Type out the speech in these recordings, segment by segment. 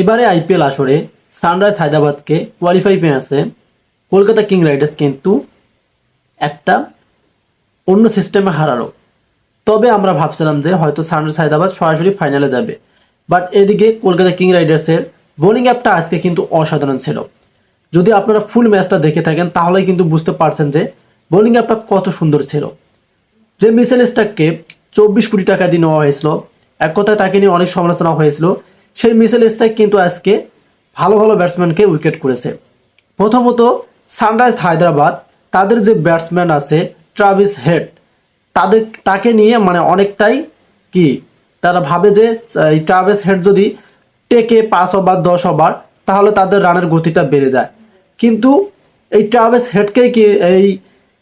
এবারে আইপিএল আসরে sunrise হায়দ্রাবাদকে qualify আছে কলকাতা কিং রাইডার্স, কিন্তু একটা অন্য সিস্টেমে হারালো। তবে আমরা ভাবছিলাম যে হয়তো সানরাইজ হায়দ্রাবাদ সরাসরি ফাইনালে যাবে। বাট এদিকে কলকাতা কিং রাইডার্সের বোলিং অ্যাপটা আজকে কিন্তু অসাধারণ ছিল। যদি আপনারা ফুল ম্যাচটা দেখে থাকেন তাহলে কিন্তু বুঝতে পারছেন যে বোলিং অ্যাপটা কত সুন্দর ছিল। যে মিসেল স্টাককে চব্বিশ কোটি টাকা দিয়ে নেওয়া হয়েছিল, এক কথায় তাকে নিয়ে অনেক সমালোচনা হয়েছিল। সেই মিসেল স্টাক কিন্তু আজকে ভালো ভালো ব্যাটসম্যানকে উইকেট করেছে। প্রথমত সানরাইজ হায়দ্রাবাদ, তাদের যে ব্যাটসম্যান আছে ট্রাভিস হেড, তাদের, তাকে নিয়ে মানে অনেকটাই কি, তারা ভাবে যে ট্রাভিস হেড যদি টেকে পাঁচ ওভার, দশ ওভার, তাহলে তাদের রানের গতিটা বেড়ে যায়। কিন্তু এই ট্রাভেস হেডকেই কি, এই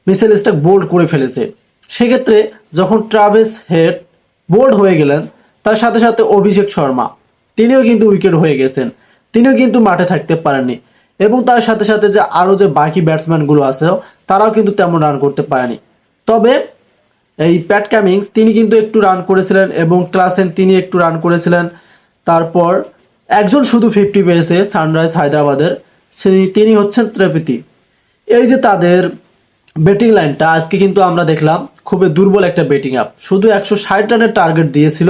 মিসেল স্টাক বোল্ড করে ফেলেছে। সেক্ষেত্রে যখন ট্রাভেস হেড বোল্ড হয়ে গেলেন, তার সাথে সাথে অভিষেক শর্মা তিনিও কিন্তু উইকেট হয়ে গেছেন। তিনিও কিন্তু মাঠে থাকতে পারেননি। এবং তার সাথে সাথে যে আরও যে বাকি ব্যাটসম্যানগুলো আছে, তারাও কিন্তু তেমন রান করতে পারেনি। তবে এই প্যাট কামিংস তিনি কিন্তু একটু রান করেছিলেন এবং ক্লাসেন তিনি একটু রান করেছিলেন। তারপর একজন শুধু ফিফটি পেয়েছে সানরাইজ হায়দ্রাবাদের তিনি হচ্ছেন ত্রিপতি এই যে তাদের ব্যাটিং লাইনটা আজকে কিন্তু আমরা দেখলাম খুবই দুর্বল একটা ব্যাটিং আপ শুধু একশো ষাট রানের টার্গেট দিয়েছিল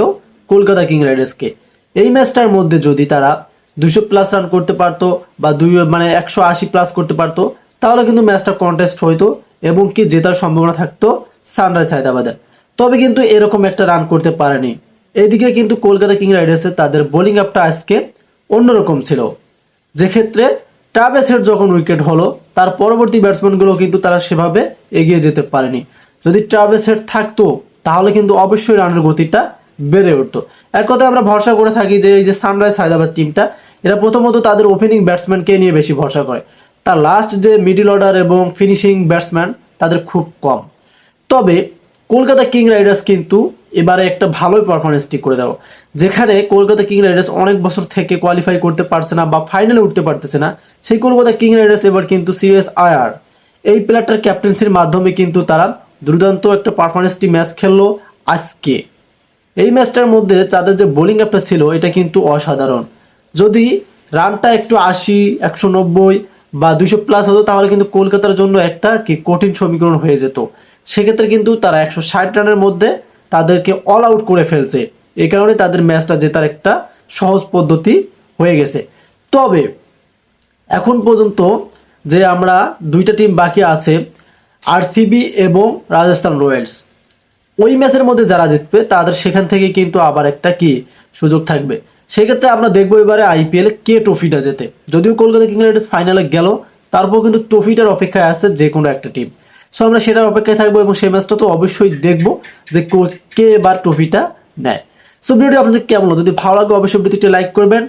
কলকাতা কিং রাইডার্সকে। এই ম্যাচটার মধ্যে যদি তারা দুশো প্লাস রান করতে পারতো বা দুই মানে একশো আশি প্লাস করতে পারতো, তাহলে কিন্তু ম্যাচটা কন্টেস্ট হইতো এবং কি জেতার সম্ভাবনা থাকতো সানরাইজ হায়দ্রাবাদের। তবে কিন্তু এরকম একটা রান করতে পারেনি। এইদিকে কিন্তু কলকাতা কিং রাইডার্সের তাদের বোলিং আপটা আজকে অন্যরকম ছিল। যে ক্ষেত্রে ট্রাভেসের যখন উইকেট হলো, তার পরবর্তী ব্যাটসম্যানগুলো কিন্তু তারা সেভাবে এগিয়ে যেতে পারেনি। যদি ট্রাভেসের থাকতো, তাহলে কিন্তু অবশ্যই রানের গতিটা বেড়ে উঠতো। এক কথায় আমরা ভরসা করে থাকি যে এই যে সানরাইজ হায়দ্রাবাদ টিমটা এরা প্রথমত তাদের ওপেনিং ব্যাটসম্যানকে নিয়ে বেশি ভরসা করে। তার লাস্ট যে মিডিল অর্ডার এবং ফিনিশিং ব্যাটসম্যান তাদের খুব কম। তবে কলকাতা কিং রাইডার্স কিন্তু এবারে একটা ভালোই পারফরমেন্সটি করে দেবো যেখানে কলকাতা কিং রাইডার্স অনেক বছর থেকে কোয়ালিফাই করতে পারছে না বা ফাইনালে উঠতে পারতেছে না, সেই কলকাতা কিং রাইডার্স এবার কিন্তু সিএস আয়ার এই প্লেয়ারটার ক্যাপ্টেন্সির মাধ্যমে কিন্তু তারা দুর্দান্ত একটা পারফরমেন্সটি ম্যাচ খেললো আজকে। এই ম্যাচটার মধ্যে তাদের যে বোলিং অ্যাপটা ছিল, এটা কিন্তু অসাধারণ। যদি রানটা একটু আশি, একশো নব্বই বা দুশো প্লাস হতো, তাহলে কিন্তু কলকাতার জন্য একটা কি কঠিন সমীকরণ হয়ে যেত। সেক্ষেত্রে কিন্তু তারা একশো ষাট রানের মধ্যে তাদেরকে অল আউট করে ফেলছে। এই কারণে তাদের ম্যাচটা জেতার একটা সহজ পদ্ধতি হয়ে গেছে। তবে, এখন পর্যন্ত যে আমরা দুইটা টিম বাকি আছে আরসিবি এবং রাজস্থান রয়্যালস ওই ম্যাচের মধ্যে যারা জিতবে, তাদের সেখান থেকে কিন্তু আবার একটা কি সুযোগ থাকবে। সেক্ষেত্রে আমরা দেখব এবারে আইপিএল কে ট্রফিটা জেতে। যদিও কলকাতা কিং রাইডার্স ফাইনালে গেল, তারপর কিন্তু ট্রফিটার অপেক্ষায় আছে যে কোনো একটা টিম। সো আমরা সেটার অপেক্ষায় থাকব এবং সেই ম্যাচটা তো অবশ্যই দেখব যে কে এবার ট্রফিটা নেয়। সো ভিডিওটি আপনাদের কেমন যদি ভালো লাগে, অবশ্যই ভিডিওটি লাইক করবেন।